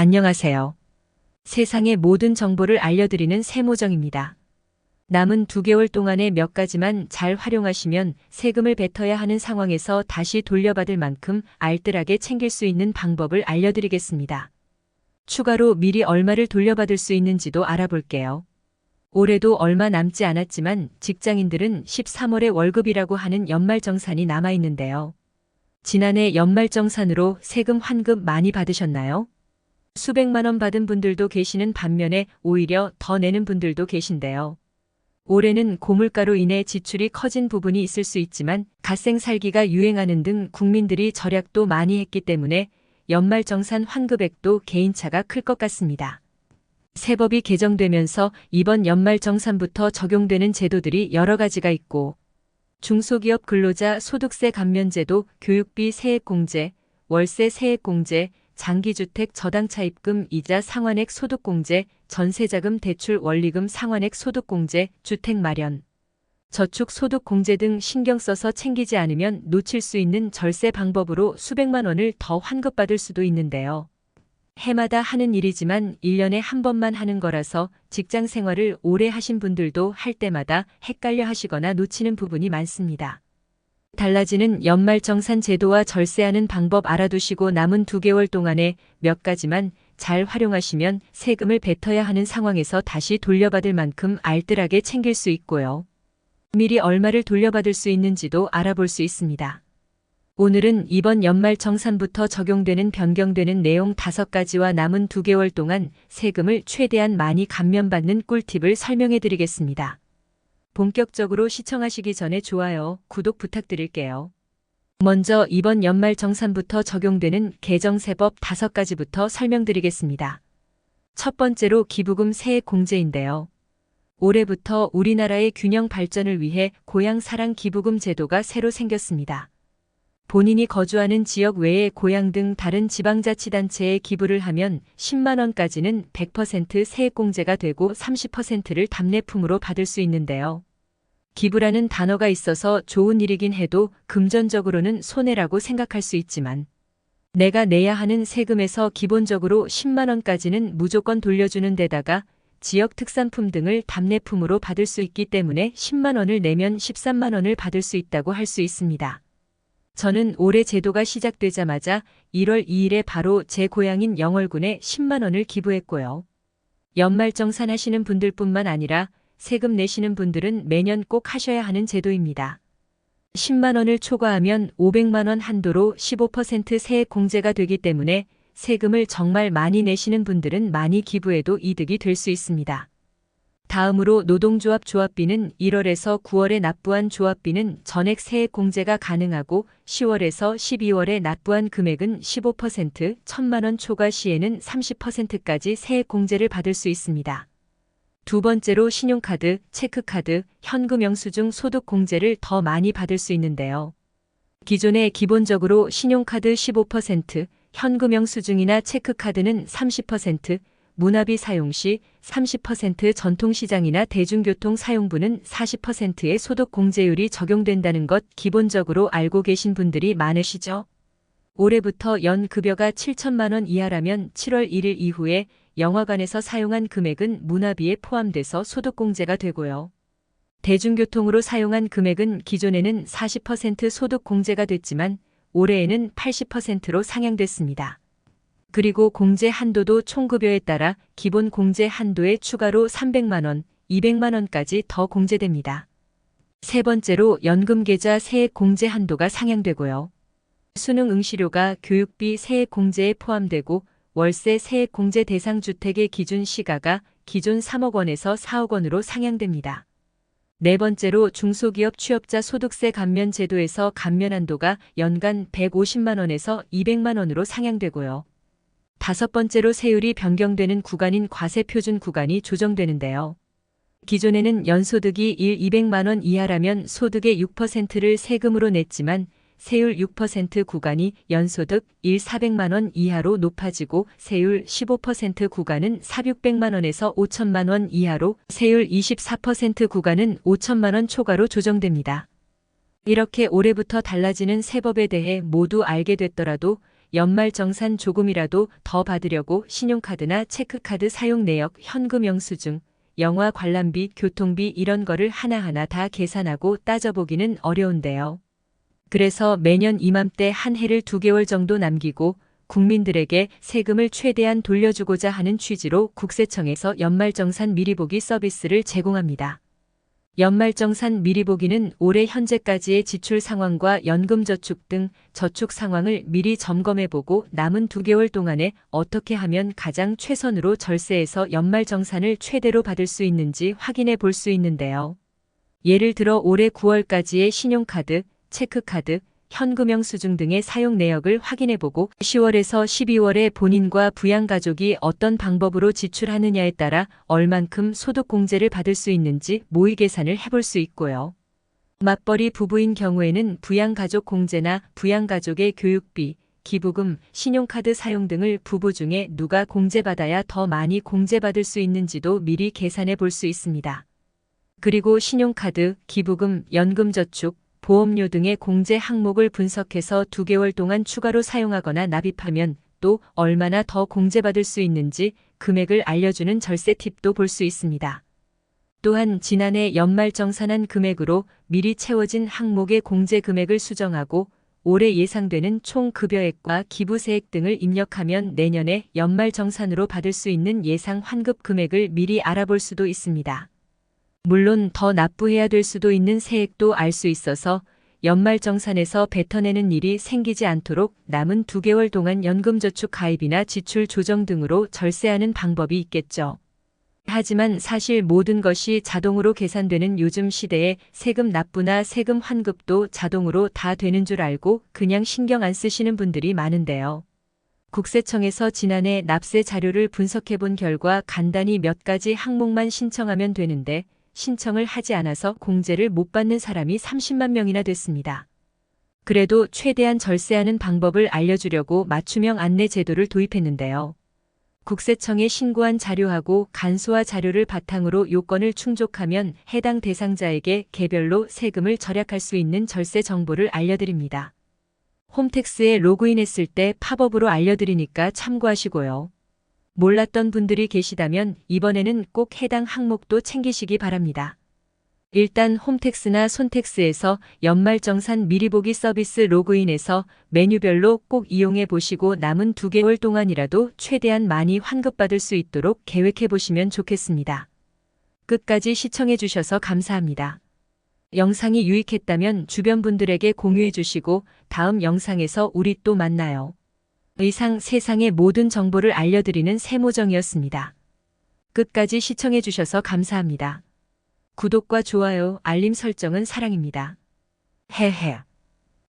안녕하세요. 세상의 모든 정보를 알려드리는 세모정입니다. 남은 2개월 동안에 몇 가지만 잘 활용하시면 세금을 뱉어야 하는 상황에서 다시 돌려받을 만큼 알뜰하게 챙길 수 있는 방법을 알려드리겠습니다. 추가로 미리 얼마를 돌려받을 수 있는지도 알아볼게요. 올해도 얼마 남지 않았지만 직장인들은 13월에 월급이라고 하는 연말정산이 남아있는데요. 지난해 연말정산으로 세금 환급 많이 받으셨나요? 수백만 원 받은 분들도 계시는 반면에 오히려 더 내는 분들도 계신데요. 올해는 고물가로 인해 지출이 커진 부분이 있을 수 있지만 갓생 살기가 유행하는 등 국민들이 절약도 많이 했기 때문에 연말정산 환급액도 개인차가 클 것 같습니다. 세법이 개정되면서 이번 연말정산부터 적용되는 제도들이 여러 가지가 있고 중소기업 근로자 소득세 감면제도, 교육비 세액공제, 월세 세액공제, 장기주택 저당차 입금 이자 상환액 소득공제, 전세자금 대출 원리금 상환액 소득공제, 주택 마련, 저축 소득공제 등 신경 써서 챙기지 않으면 놓칠 수 있는 절세 방법으로 수백만 원을 더 환급받을 수도 있는데요. 해마다 하는 일이지만 1년에 한 번만 하는 거라서 직장 생활을 오래 하신 분들도 할 때마다 헷갈려 하시거나 놓치는 부분이 많습니다. 달라지는 연말정산 제도와 절세하는 방법 알아두시고 남은 2개월 동안에 몇 가지만 잘 활용하시면 세금을 뱉어야 하는 상황에서 다시 돌려받을 만큼 알뜰하게 챙길 수 있고요. 미리 얼마를 돌려받을 수 있는지도 알아볼 수 있습니다. 오늘은 이번 연말 정산부터 적용되는 변경되는 내용 5가지와 남은 2개월 동안 세금을 최대한 많이 감면받는 꿀팁을 설명해 드리겠습니다. 본격적으로 시청하시기 전에 좋아요, 구독 부탁드릴게요. 먼저 이번 연말 정산부터 적용되는 개정세법 5가지부터 설명드리겠습니다. 첫 번째로 기부금 세액 공제인데요. 올해부터 우리나라의 균형 발전을 위해 고향 사랑 기부금 제도가 새로 생겼습니다. 본인이 거주하는 지역 외에 고향 등 다른 지방자치단체에 기부를 하면 10만 원까지는 100% 세액공제가 되고 30%를 답례품으로 받을 수 있는데요. 기부라는 단어가 있어서 좋은 일이긴 해도 금전적으로는 손해라고 생각할 수 있지만 내가 내야 하는 세금에서 기본적으로 10만 원까지는 무조건 돌려주는 데다가 지역 특산품 등을 답례품으로 받을 수 있기 때문에 10만 원을 내면 13만 원을 받을 수 있다고 할 수 있습니다. 저는 올해 제도가 시작되자마자 1월 2일에 바로 제 고향인 영월군에 10만 원을 기부했고요. 연말정산 하시는 분들뿐만 아니라 세금 내시는 분들은 매년 꼭 하셔야 하는 제도입니다. 10만 원을 초과하면 500만 원 한도로 15% 세액 공제가 되기 때문에 세금을 정말 많이 내시는 분들은 많이 기부해도 이득이 될 수 있습니다. 다음으로 노동조합 조합비는 1월에서 9월에 납부한 조합비는 전액 세액 공제가 가능하고 10월에서 12월에 납부한 금액은 15%, 1000만 원 초과 시에는 30%까지 세액 공제를 받을 수 있습니다. 두 번째로 신용카드, 체크카드, 현금 영수증 소득 공제를 더 많이 받을 수 있는데요. 기존에 기본적으로 신용카드 15%, 현금 영수증이나 체크카드는 30%, 문화비 사용 시 30% 전통시장이나 대중교통 사용부는 40%의 소득 공제율이 적용된다는 것 기본적으로 알고 계신 분들이 많으시죠? 올해부터 연 급여가 7천만 원 이하라면 7월 1일 이후에 영화관에서 사용한 금액은 문화비에 포함돼서 소득 공제가 되고요. 대중교통으로 사용한 금액은 기존에는 40% 소득 공제가 됐지만 올해에는 80%로 상향됐습니다. 그리고 공제 한도도 총급여에 따라 기본 공제 한도에 추가로 300만원, 200만원까지 더 공제됩니다. 세 번째로 연금계좌 세액 공제 한도가 상향되고요. 수능 응시료가 교육비 세액 공제에 포함되고 월세 세액 공제 대상 주택의 기준 시가가 기존 3억 원에서 4억 원으로 상향됩니다. 네 번째로 중소기업 취업자 소득세 감면 제도에서 감면 한도가 연간 150만 원에서 200만 원으로 상향되고요. 다섯 번째로 세율이 변경되는 구간인 과세 표준 구간이 조정되는데요. 기존에는 연소득이 1 200만 원 이하라면 소득의 6%를 세금으로 냈지만 세율 6% 구간이 연소득 1 400만 원 이하로 높아지고 세율 15% 구간은 4 600만 원에서 5천만 원 이하로 세율 24% 구간은 5천만 원 초과로 조정됩니다. 이렇게 올해부터 달라지는 세법에 대해 모두 알게 됐더라도 연말 정산 조금이라도 더 받으려고 신용카드나 체크카드 사용 내역, 현금 영수증, 영화 관람비, 교통비 이런 거를 하나하나 다 계산하고 따져보기는 어려운데요. 그래서 매년 이맘때 한 해를 두 개월 정도 남기고 국민들에게 세금을 최대한 돌려주고자 하는 취지로 국세청에서 연말정산 미리보기 서비스를 제공합니다. 연말정산 미리 보기는 올해 현재까지의 지출 상황과 연금저축 등 저축 상황을 미리 점검해보고 남은 두 개월 동안에 어떻게 하면 가장 최선으로 절세에서 연말정산을 최대로 받을 수 있는지 확인해 볼 수 있는데요. 예를 들어 올해 9월까지의 신용카드, 체크카드, 현금영수증 등의 사용 내역을 확인해보고 10월에서 12월에 본인과 부양가족이 어떤 방법으로 지출하느냐에 따라 얼만큼 소득공제를 받을 수 있는지 모의 계산을 해볼 수 있고요. 맞벌이 부부인 경우에는 부양가족 공제나 부양가족의 교육비, 기부금, 신용카드 사용 등을 부부 중에 누가 공제받아야 더 많이 공제받을 수 있는지도 미리 계산해 볼 수 있습니다. 그리고 신용카드, 기부금, 연금저축, 보험료 등의 공제 항목을 분석해서 두 개월 동안 추가로 사용하거나 납입하면 또 얼마나 더 공제받을 수 있는지 금액을 알려주는 절세 팁도 볼 수 있습니다. 또한 지난해 연말 정산한 금액으로 미리 채워진 항목의 공제 금액을 수정하고 올해 예상되는 총 급여액과 기부세액 등을 입력하면 내년에 연말 정산으로 받을 수 있는 예상 환급 금액을 미리 알아볼 수도 있습니다. 물론 더 납부해야 될 수도 있는 세액도 알 수 있어서 연말정산에서 뱉어내는 일이 생기지 않도록 남은 두 개월 동안 연금저축 가입이나 지출 조정 등으로 절세하는 방법이 있겠죠. 하지만 사실 모든 것이 자동으로 계산되는 요즘 시대에 세금 납부나 세금 환급도 자동으로 다 되는 줄 알고 그냥 신경 안 쓰시는 분들이 많은데요. 국세청에서 지난해 납세 자료를 분석해 본 결과 간단히 몇 가지 항목만 신청하면 되는데 신청을 하지 않아서 공제를 못 받는 사람이 30만 명이나 됐습니다. 그래도 최대한 절세하는 방법을 알려주려고 맞춤형 안내 제도를 도입했는데요. 국세청에 신고한 자료하고 간소화 자료를 바탕으로 요건을 충족하면 해당 대상자에게 개별로 세금을 절약할 수 있는 절세 정보를 알려드립니다. 홈택스에 로그인했을 때 팝업으로 알려드리니까 참고하시고요. 몰랐던 분들이 계시다면 이번에는 꼭 해당 항목도 챙기시기 바랍니다. 일단 홈택스나 손택스에서 연말정산 미리보기 서비스 로그인해서 메뉴별로 꼭 이용해 보시고 남은 두 개월 동안이라도 최대한 많이 환급받을 수 있도록 계획해 보시면 좋겠습니다. 끝까지 시청해 주셔서 감사합니다. 영상이 유익했다면 주변 분들에게 공유해 주시고 다음 영상에서 우리 또 만나요. 의상 세상의 모든 정보를 알려드리는 세모정이었습니다. 끝까지 시청해 주셔서 감사합니다. 구독과 좋아요, 알림 설정은 사랑입니다. 헤헤.